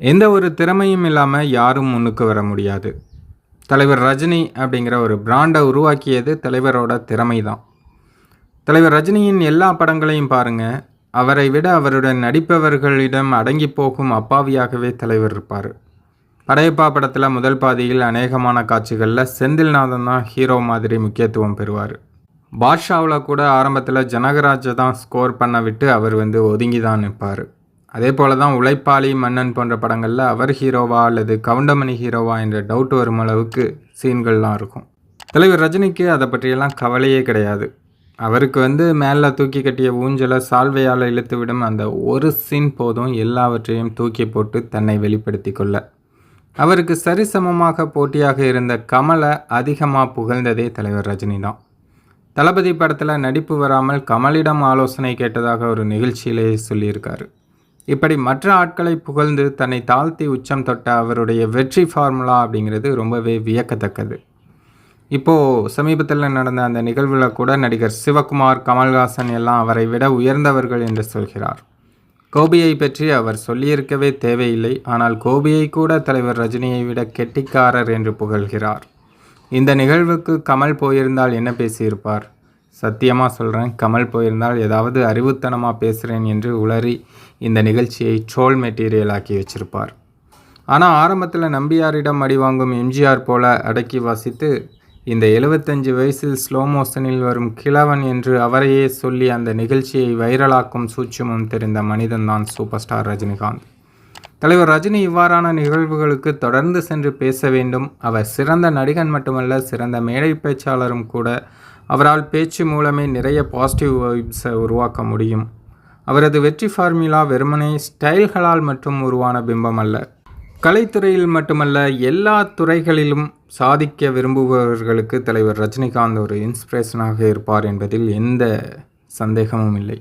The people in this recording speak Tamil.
எந்த ஒரு திறமையும் இல்லாமல் யாரும் முன்னுக்கு வர முடியாது. தலைவர் ரஜினி அப்படிங்கிற ஒரு பிராண்டை உருவாக்கியது தலைவரோட திறமை தான் தலைவர் ரஜினியின் எல்லா படங்களையும் பாருங்க. அவரை விட அவருடன் நடிப்பவர்களிடம் அடங்கி போகும் அப்பாவியாகவே தலைவர் இருப்பார். படையப்பா படத்தில் முதல் பாதியில் அநேகமான காட்சிகளில் செந்தில்நாதன் தான் ஹீரோ மாதிரி முக்கியத்துவம் பெறுவார். பாட்ஷாவில் கூட ஆரம்பத்தில் ஜனகராஜை தான் ஸ்கோர் பண்ண விட்டு அவர் வந்து ஒதுங்கி தான் நிற்பார். அதே போல தான் உழைப்பாளி மன்னன் போன்ற படங்களில் அவர் ஹீரோவா அல்லது கவுண்டமணி ஹீரோவா என்ற டவுட் வரும் அளவுக்கு சீன்கள்லாம் இருக்கும். தலைவர் ரஜினிக்கு அதை பற்றியெல்லாம் கவலையே கிடையாது. அவருக்கு வந்து மேலே தூக்கி கட்டிய ஊஞ்சலை சால்வையால் இழுத்து விடும் அந்த ஒரு சீன் போதும் எல்லாவற்றையும் தூக்கி போட்டு தன்னை வெளிப்படுத்தி கொள்ள. அவருக்கு சரிசமமாக போட்டியாக இருந்த கமலை அதிகமாக புகழ்ந்ததே தலைவர் ரஜினி தான் தளபதி படத்தில் நடிப்பு வராமல் கமலிடம் ஆலோசனை கேட்டதாக ஒரு நிகழ்ச்சியிலேயே சொல்லியிருக்காரு. இப்படி மற்ற ஆட்களை புகழ்ந்து தன்னை தாழ்த்தி உச்சம் தொட்ட அவருடைய வெற்றி ஃபார்முலா அப்படிங்கிறது ரொம்பவே வியக்கத்தக்கது. இப்போது சமீபத்தில் நடந்த அந்த நிகழ்வில் கூட நடிகர் சிவகுமார் கமல்ஹாசன் எல்லாம் அவரை விட உயர்ந்தவர்கள் என்று சொல்கிறார். கோபியை பற்றி அவர் சொல்லியிருக்கவே தேவையில்லை. ஆனால் கோபியை கூட தலைவர் ரஜினியை விட கெட்டிக்காரர் என்று புகழ்கிறார். இந்த நிகழ்வுக்கு கமல் போயிருந்தால் என்ன பேசியிருப்பார்? சத்தியமாக சொல்கிறேன் கமல் போயிருந்தால் ஏதாவது அறிவுத்தனமாக பேசுகிறேன் என்று உளறி இந்த நிகழ்ச்சியை ட்ரோல் மெட்டீரியல் ஆக்கி வச்சிருப்பார். ஆனால் ஆரம்பத்தில் நம்பியாரிடம் அடி வாங்கும் எம்ஜிஆர் போல அடக்கி வாசித்து இந்த எழுபத்தஞ்சு வயசில் ஸ்லோ மோஷனில் வரும் கிழவன் என்று அவரையே சொல்லி அந்த நிகழ்ச்சியை வைரலாக்கும் சூட்சமும் தெரிந்த மனிதன்தான் சூப்பர் ஸ்டார் ரஜினிகாந்த். தலைவர் ரஜினி இவ்வாறான நிகழ்வுகளுக்கு தொடர்ந்து சென்று பேச வேண்டும். அவர் சிறந்த நடிகன் மட்டுமல்ல சிறந்த மேடை பேச்சாளரும் கூட அவரால் பேச்சு மூலமே நிறைய பாசிட்டிவ் வைப்ஸை உருவாக்க முடியும். அவரது வெற்றி ஃபார்முலா வெறுமனே ஸ்டைல்களால் மட்டும் உருவான பிம்பம் அல்ல. கலைத்துறையில் மட்டுமல்ல எல்லா துறைகளிலும் சாதிக்க விரும்புபவர்களுக்கு தலைவர் ரஜினிகாந்த் ஒரு இன்ஸ்பிரேஷனாக இருப்பார் என்பதில் எந்த சந்தேகமும் இல்லை.